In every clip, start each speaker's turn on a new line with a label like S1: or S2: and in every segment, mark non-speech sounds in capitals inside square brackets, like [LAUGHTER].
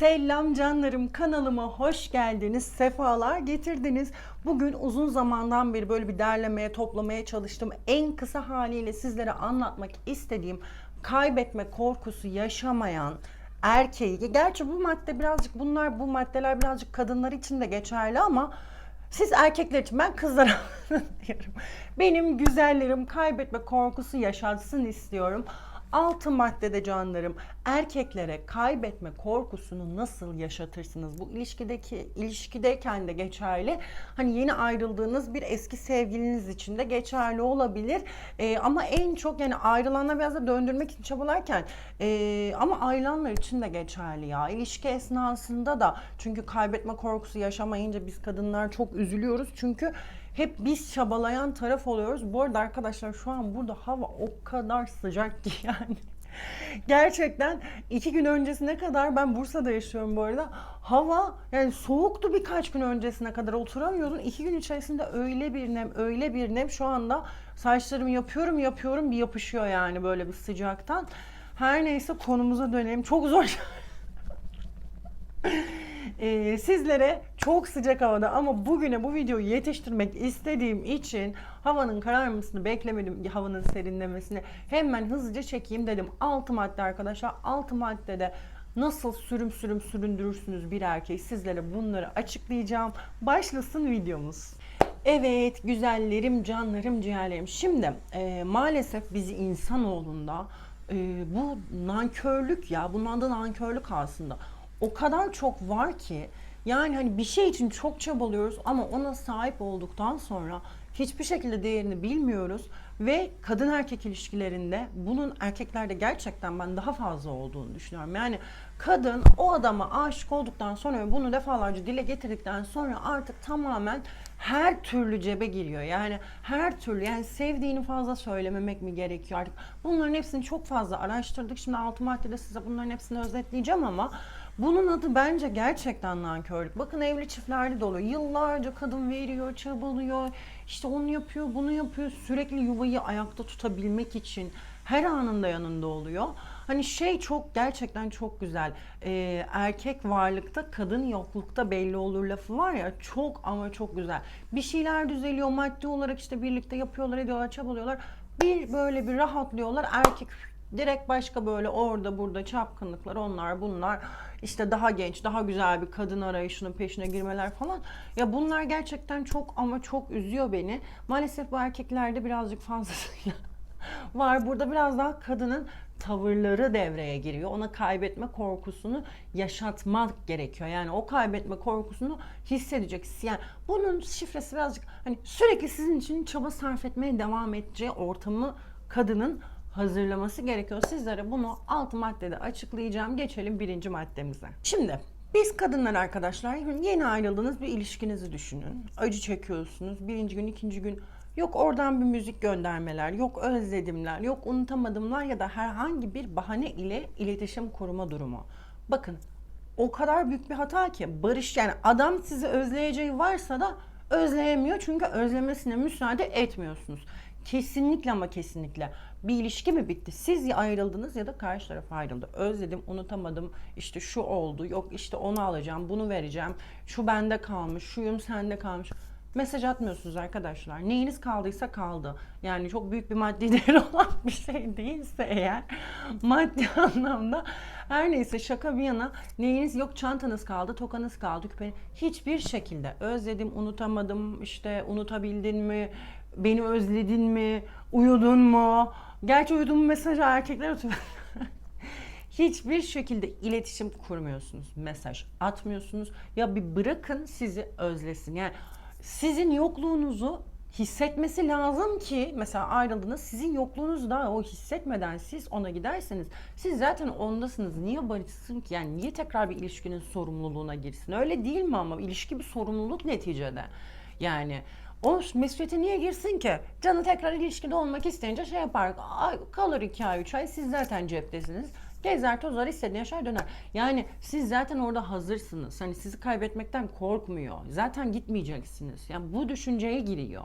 S1: Selam canlarım kanalıma hoş geldiniz. Sefalar getirdiniz. Bugün uzun zamandan beri böyle bir derlemeye, toplamaya çalıştım. En kısa haliyle sizlere anlatmak istediğim kaybetme korkusu yaşamayan erkeği. Gerçi bu madde birazcık bunlar bu maddeler birazcık kadınlar için de geçerli ama siz erkekler için ben kızlara [LAUGHS] diyorum. Benim güzellerim kaybetme korkusu yaşatsın istiyorum. Altı maddede canlarım erkeklere kaybetme korkusunu nasıl yaşatırsınız? Bu ilişkideki ilişkideyken de geçerli. Hani yeni ayrıldığınız bir eski sevgiliniz için de geçerli olabilir. Ee, ama en çok yani ayrılanlar biraz da döndürmek için çabalarken ee, ama ayrılanlar için de geçerli ya. İlişki esnasında da çünkü kaybetme korkusu yaşamayınca biz kadınlar çok üzülüyoruz. Çünkü hep biz çabalayan taraf oluyoruz. Bu arada arkadaşlar şu an burada hava o kadar sıcak ki [LAUGHS] yani. Gerçekten iki gün öncesine kadar ben Bursa'da yaşıyorum bu arada. Hava yani soğuktu birkaç gün öncesine kadar oturamıyordun. İki gün içerisinde öyle bir nem, öyle bir nem şu anda saçlarımı yapıyorum yapıyorum bir yapışıyor yani böyle bir sıcaktan. Her neyse konumuza dönelim. Çok zor [LAUGHS] Ee, sizlere çok sıcak havada ama bugüne bu videoyu yetiştirmek istediğim için havanın kararmasını beklemedim havanın serinlemesini hemen hızlıca çekeyim dedim. 6 madde arkadaşlar 6 maddede nasıl sürüm sürüm süründürürsünüz bir erkeği sizlere bunları açıklayacağım. Başlasın videomuz. Evet güzellerim, canlarım, ciğerlerim. Şimdi e, maalesef bizi insanoğlunda e, bu nankörlük ya bunun adı nankörlük aslında o kadar çok var ki yani hani bir şey için çok çabalıyoruz ama ona sahip olduktan sonra hiçbir şekilde değerini bilmiyoruz ve kadın erkek ilişkilerinde bunun erkeklerde gerçekten ben daha fazla olduğunu düşünüyorum. Yani kadın o adama aşık olduktan sonra ve bunu defalarca dile getirdikten sonra artık tamamen her türlü cebe giriyor. Yani her türlü yani sevdiğini fazla söylememek mi gerekiyor artık. Bunların hepsini çok fazla araştırdık. Şimdi altı maddede size bunların hepsini özetleyeceğim ama bunun adı bence gerçekten nankörlük. Bakın evli çiftlerde de oluyor. Yıllarca kadın veriyor, çabalıyor. İşte onu yapıyor, bunu yapıyor. Sürekli yuvayı ayakta tutabilmek için her anında yanında oluyor. Hani şey çok gerçekten çok güzel. Ee, erkek varlıkta kadın yoklukta belli olur lafı var ya çok ama çok güzel. Bir şeyler düzeliyor maddi olarak işte birlikte yapıyorlar ediyorlar çabalıyorlar. Bir böyle bir rahatlıyorlar erkek direkt başka böyle orada burada çapkınlıklar onlar bunlar işte daha genç daha güzel bir kadın arayışının peşine girmeler falan ya bunlar gerçekten çok ama çok üzüyor beni maalesef bu erkeklerde birazcık fazlasıyla [LAUGHS] var burada biraz daha kadının tavırları devreye giriyor. Ona kaybetme korkusunu yaşatmak gerekiyor. Yani o kaybetme korkusunu hissedeceksin. Yani bunun şifresi birazcık hani sürekli sizin için çaba sarf etmeye devam edeceği ortamı kadının hazırlaması gerekiyor. Sizlere bunu alt maddede açıklayacağım. Geçelim birinci maddemize. Şimdi biz kadınlar arkadaşlar yeni ayrıldığınız bir ilişkinizi düşünün. Acı çekiyorsunuz. Birinci gün, ikinci gün yok oradan bir müzik göndermeler, yok özledimler, yok unutamadımlar ya da herhangi bir bahane ile iletişim kurma durumu. Bakın o kadar büyük bir hata ki barış yani adam sizi özleyeceği varsa da özleyemiyor çünkü özlemesine müsaade etmiyorsunuz. Kesinlikle ama kesinlikle bir ilişki mi bitti? Siz ya ayrıldınız ya da karşı taraf ayrıldı. Özledim, unutamadım. İşte şu oldu. Yok işte onu alacağım, bunu vereceğim. Şu bende kalmış, şuyum sende kalmış. Mesaj atmıyorsunuz arkadaşlar. Neyiniz kaldıysa kaldı. Yani çok büyük bir maddi [LAUGHS] değeri olan bir şey değilse eğer maddi [LAUGHS] anlamda her neyse şaka bir yana neyiniz yok çantanız kaldı, tokanız kaldı, küpe hiçbir şekilde özledim, unutamadım, işte unutabildin mi, beni özledin mi, uyudun mu? Gerçi uyudun mu mesajı erkekler atıyor. [LAUGHS] Hiçbir şekilde iletişim kurmuyorsunuz. Mesaj atmıyorsunuz. Ya bir bırakın sizi özlesin. Yani sizin yokluğunuzu hissetmesi lazım ki mesela ayrıldınız sizin yokluğunuzu da o hissetmeden siz ona giderseniz siz zaten ondasınız niye barışsın ki yani niye tekrar bir ilişkinin sorumluluğuna girsin öyle değil mi ama ilişki bir sorumluluk neticede yani o mesuliyete niye girsin ki? Canı tekrar ilişkide olmak isteyince şey yapar. Kalır iki ay, üç ay. Siz zaten ceptesiniz. Gezer tozar istediğin yaşar döner. Yani siz zaten orada hazırsınız. Hani sizi kaybetmekten korkmuyor. Zaten gitmeyeceksiniz. Yani bu düşünceye giriyor.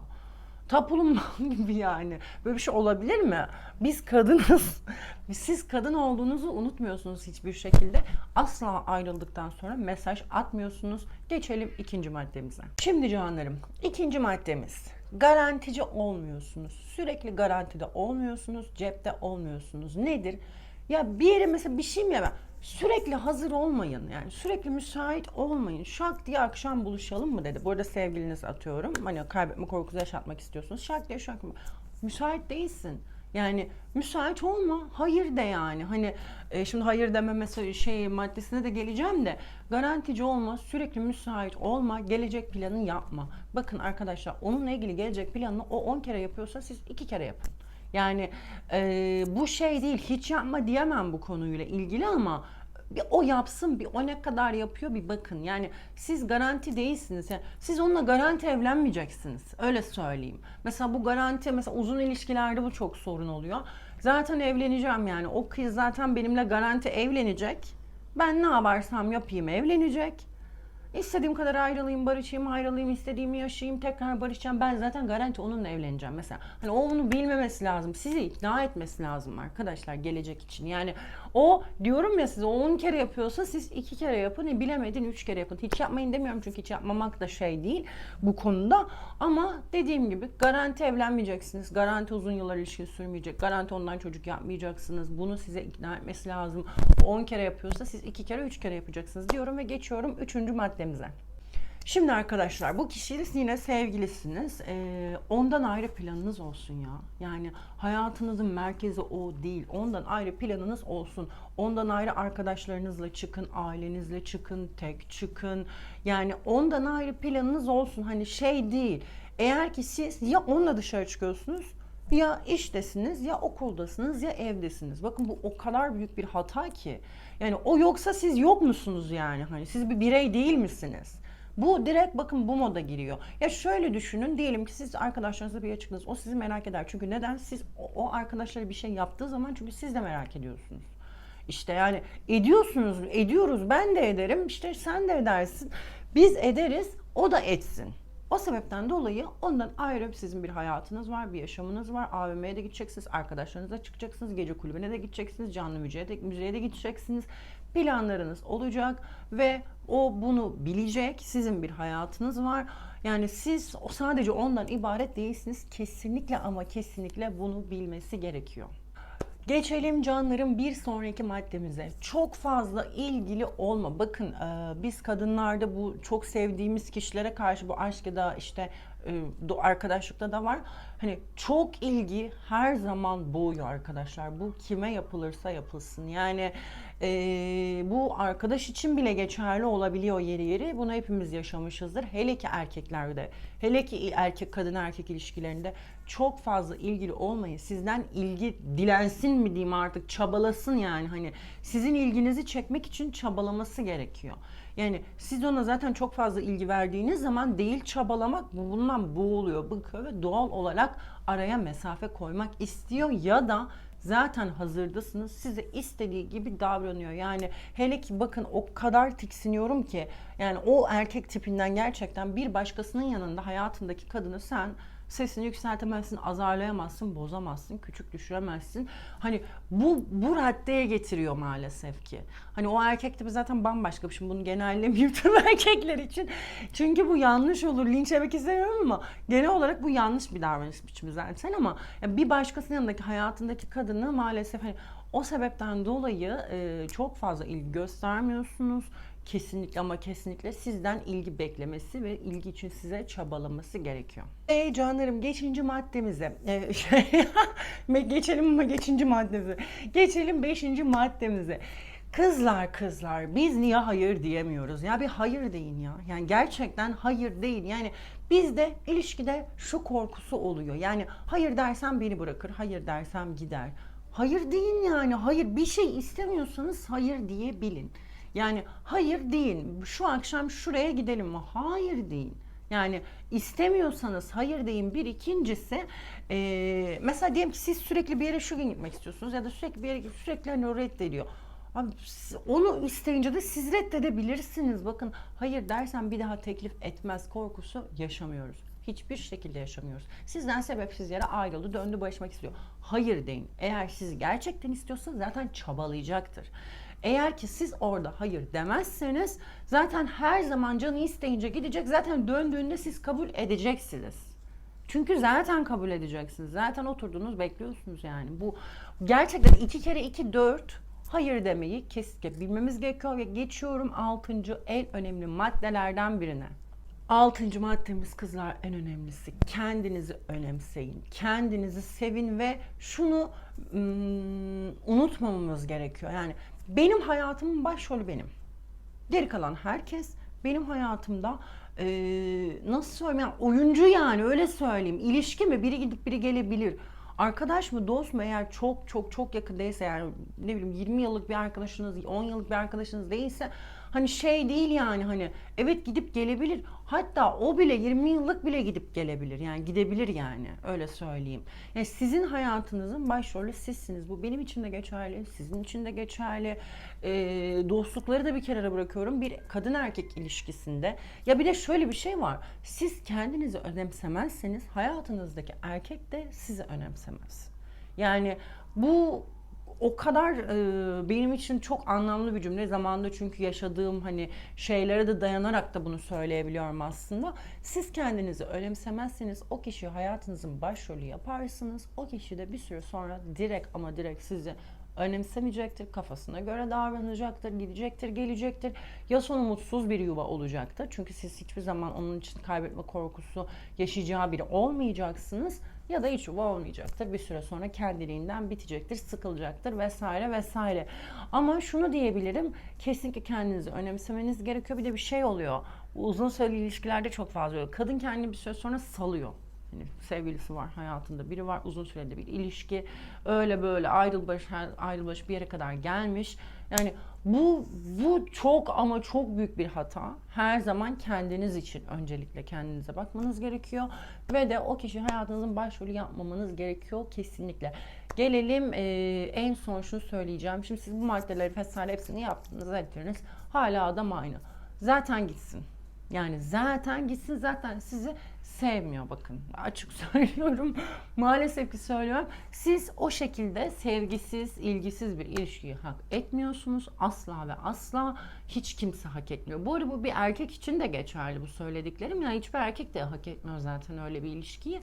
S1: Tapulum [LAUGHS] gibi yani. Böyle bir şey olabilir mi? Biz kadınız. [LAUGHS] Siz kadın olduğunuzu unutmuyorsunuz hiçbir şekilde. Asla ayrıldıktan sonra mesaj atmıyorsunuz. Geçelim ikinci maddemize. Şimdi canlarım ikinci maddemiz. Garantici olmuyorsunuz. Sürekli garantide olmuyorsunuz. Cepte olmuyorsunuz. Nedir? Ya bir yere mesela bir şey mi yemem? Sürekli hazır olmayın yani sürekli müsait olmayın. Şak diye akşam buluşalım mı dedi. Bu arada sevgiliniz atıyorum. Hani kaybetme korkusu yaşatmak istiyorsunuz. Şak diye şak müsait değilsin. Yani müsait olma, hayır de yani. Hani e, şimdi hayır deme mesela şey maddesine de geleceğim de garantici olma, sürekli müsait olma, gelecek planı yapma. Bakın arkadaşlar onunla ilgili gelecek planını o 10 kere yapıyorsa siz 2 kere yapın. Yani e, bu şey değil, hiç yapma diyemem bu konuyla ilgili ama bir o yapsın, bir o ne kadar yapıyor bir bakın. Yani siz garanti değilsiniz. Yani siz onunla garanti evlenmeyeceksiniz. Öyle söyleyeyim. Mesela bu garanti, mesela uzun ilişkilerde bu çok sorun oluyor. Zaten evleneceğim yani. O kız zaten benimle garanti evlenecek. Ben ne yaparsam yapayım evlenecek. İstediğim kadar ayrılayım, barışayım, ayrılayım, istediğimi yaşayayım, tekrar barışacağım. Ben zaten garanti onunla evleneceğim mesela. Hani o bunu bilmemesi lazım. Sizi ikna etmesi lazım arkadaşlar gelecek için. Yani o diyorum ya size 10 kere yapıyorsa siz 2 kere yapın. E, bilemedin 3 kere yapın. Hiç yapmayın demiyorum çünkü hiç yapmamak da şey değil bu konuda. Ama dediğim gibi garanti evlenmeyeceksiniz. Garanti uzun yıllar ilişki sürmeyecek. Garanti ondan çocuk yapmayacaksınız. Bunu size ikna etmesi lazım. 10 kere yapıyorsa siz 2 kere 3 kere yapacaksınız diyorum ve geçiyorum 3. maddemize. Şimdi arkadaşlar bu kişiyle yine sevgilisiniz. Ee, ondan ayrı planınız olsun ya. Yani hayatınızın merkezi o değil. Ondan ayrı planınız olsun. Ondan ayrı arkadaşlarınızla çıkın, ailenizle çıkın, tek çıkın. Yani ondan ayrı planınız olsun. Hani şey değil. Eğer ki siz ya onunla dışarı çıkıyorsunuz ya iştesiniz ya okuldasınız ya evdesiniz. Bakın bu o kadar büyük bir hata ki. Yani o yoksa siz yok musunuz yani? Hani siz bir birey değil misiniz? Bu direkt bakın bu moda giriyor. Ya şöyle düşünün diyelim ki siz arkadaşlarınızla bir çıktınız. O sizi merak eder. Çünkü neden? Siz o, o arkadaşları bir şey yaptığı zaman çünkü siz de merak ediyorsunuz. İşte yani ediyorsunuz, ediyoruz. Ben de ederim. İşte sen de edersin. Biz ederiz, o da etsin. O sebepten dolayı ondan ayrı sizin bir hayatınız var, bir yaşamınız var. AVM'ye de gideceksiniz, arkadaşlarınızla çıkacaksınız, gece kulübüne de gideceksiniz, canlı müziğe de, müziğe de gideceksiniz. Planlarınız olacak ve o bunu bilecek. Sizin bir hayatınız var. Yani siz sadece ondan ibaret değilsiniz. Kesinlikle ama kesinlikle bunu bilmesi gerekiyor. Geçelim canlarım bir sonraki maddemize. Çok fazla ilgili olma. Bakın e, biz kadınlarda bu çok sevdiğimiz kişilere karşı bu aşk ya da işte e, arkadaşlıkta da var. Hani çok ilgi her zaman boğuyor arkadaşlar. Bu kime yapılırsa yapılsın. Yani e, bu arkadaş için bile geçerli olabiliyor yeri yeri. Bunu hepimiz yaşamışızdır. Hele ki erkeklerde, hele ki erkek kadın erkek ilişkilerinde çok fazla ilgili olmayın. Sizden ilgi dilensin mi diyeyim artık çabalasın yani hani sizin ilginizi çekmek için çabalaması gerekiyor. Yani siz ona zaten çok fazla ilgi verdiğiniz zaman değil çabalamak bu bundan boğuluyor, bıkıyor ve doğal olarak araya mesafe koymak istiyor ya da zaten hazırdasınız. Size istediği gibi davranıyor. Yani hele ki bakın o kadar tiksiniyorum ki yani o erkek tipinden gerçekten bir başkasının yanında hayatındaki kadını sen sesini yükseltemezsin, azarlayamazsın, bozamazsın, küçük düşüremezsin. Hani bu bu raddeye getiriyor maalesef ki. Hani o erkek tipi zaten bambaşka. Şimdi bunu genellemeyeyim [LAUGHS] tüm erkekler için. Çünkü bu yanlış olur. Linç yemek istemiyorum ama genel olarak bu yanlış bir davranış biçimi zaten ama bir başkasının yanındaki hayatındaki kadını maalesef hani o sebepten dolayı e, çok fazla ilgi göstermiyorsunuz kesinlikle ama kesinlikle sizden ilgi beklemesi ve ilgi için size çabalaması gerekiyor. Ey canlarım geçinci maddemize. [LAUGHS] Ee, şey, geçelim ama geçinci maddemize. Geçelim beşinci maddemize. Kızlar kızlar biz niye hayır diyemiyoruz? Ya bir hayır deyin ya. Yani gerçekten hayır deyin. Yani bizde ilişkide şu korkusu oluyor. Yani hayır dersem beni bırakır, hayır dersem gider. Hayır deyin yani. Hayır bir şey istemiyorsanız hayır diyebilin. Yani hayır deyin. Şu akşam şuraya gidelim mi? Hayır deyin. Yani istemiyorsanız hayır deyin. Bir ikincisi e, mesela diyelim ki siz sürekli bir yere şu gün gitmek istiyorsunuz ya da sürekli bir yere sürekli hani reddediyor. Abi onu isteyince de siz reddedebilirsiniz. Bakın hayır dersen bir daha teklif etmez korkusu yaşamıyoruz. Hiçbir şekilde yaşamıyoruz. Sizden sebepsiz yere ayrıldı, döndü, barışmak istiyor. Hayır deyin. Eğer siz gerçekten istiyorsa zaten çabalayacaktır. Eğer ki siz orada hayır demezseniz zaten her zaman canı isteyince gidecek. Zaten döndüğünde siz kabul edeceksiniz. Çünkü zaten kabul edeceksiniz. Zaten oturdunuz bekliyorsunuz yani. Bu gerçekten iki kere iki dört hayır demeyi kesinlikle bilmemiz gerekiyor ve geçiyorum altıncı en önemli maddelerden birine. Altıncı maddemiz kızlar en önemlisi. Kendinizi önemseyin. Kendinizi sevin ve şunu ım, unutmamamız gerekiyor. Yani benim hayatımın başrolü benim. Geri kalan herkes benim hayatımda eee, nasıl söyleyeyim yani oyuncu yani öyle söyleyeyim. İlişki mi? Biri gidip biri gelebilir. Arkadaş mı dost mu eğer çok çok çok yakın değilse yani ne bileyim 20 yıllık bir arkadaşınız 10 yıllık bir arkadaşınız değilse hani şey değil yani hani evet gidip gelebilir. Hatta o bile 20 yıllık bile gidip gelebilir. Yani gidebilir yani öyle söyleyeyim. Yani sizin hayatınızın başrolü sizsiniz. Bu benim için de geçerli sizin için de geçerli. Ee, dostlukları da bir kenara bırakıyorum. Bir kadın erkek ilişkisinde. Ya bir de şöyle bir şey var. Siz kendinizi önemsemezseniz hayatınızdaki erkek de sizi önemsemez. Yani bu o kadar e, benim için çok anlamlı bir cümle. Zamanında çünkü yaşadığım hani şeylere de dayanarak da bunu söyleyebiliyorum aslında. Siz kendinizi önemsemezseniz o kişi hayatınızın başrolü yaparsınız. O kişi de bir süre sonra direkt ama direkt sizi önemsemeyecektir, kafasına göre davranacaktır, gidecektir, gelecektir. Ya sonu mutsuz bir yuva olacaktır. Çünkü siz hiçbir zaman onun için kaybetme korkusu yaşayacağı biri olmayacaksınız. Ya da hiç yuva olmayacaktır. Bir süre sonra kendiliğinden bitecektir, sıkılacaktır vesaire vesaire. Ama şunu diyebilirim, kesinlikle kendinizi önemsemeniz gerekiyor. Bir de bir şey oluyor. Bu uzun süreli ilişkilerde çok fazla oluyor. Kadın kendini bir süre sonra salıyor. Hani sevgilisi var, hayatında biri var, uzun süreli bir ilişki. Öyle böyle ayrıl barış, ayrıl barış bir yere kadar gelmiş. Yani bu bu çok ama çok büyük bir hata. Her zaman kendiniz için öncelikle kendinize bakmanız gerekiyor ve de o kişi hayatınızın başrolü yapmamanız gerekiyor kesinlikle. Gelelim e, en son şunu söyleyeceğim. Şimdi siz bu maddeleri vesaire hepsini yaptınız, ettiniz. Hala adam aynı. Zaten gitsin. Yani zaten gitsin zaten sizi sevmiyor bakın. Açık [LAUGHS] söylüyorum. Maalesef ki söylüyorum. Siz o şekilde sevgisiz, ilgisiz bir ilişkiyi hak etmiyorsunuz. Asla ve asla hiç kimse hak etmiyor. Bu arada bu bir erkek için de geçerli bu söylediklerim. Yani hiçbir erkek de hak etmiyor zaten öyle bir ilişkiyi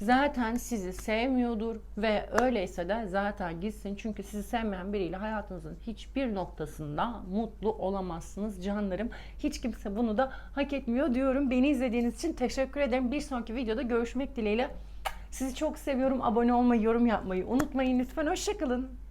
S1: zaten sizi sevmiyordur ve öyleyse de zaten gitsin. Çünkü sizi sevmeyen biriyle hayatınızın hiçbir noktasında mutlu olamazsınız canlarım. Hiç kimse bunu da hak etmiyor diyorum. Beni izlediğiniz için teşekkür ederim. Bir sonraki videoda görüşmek dileğiyle. Sizi çok seviyorum. Abone olmayı, yorum yapmayı unutmayın lütfen. Hoşçakalın.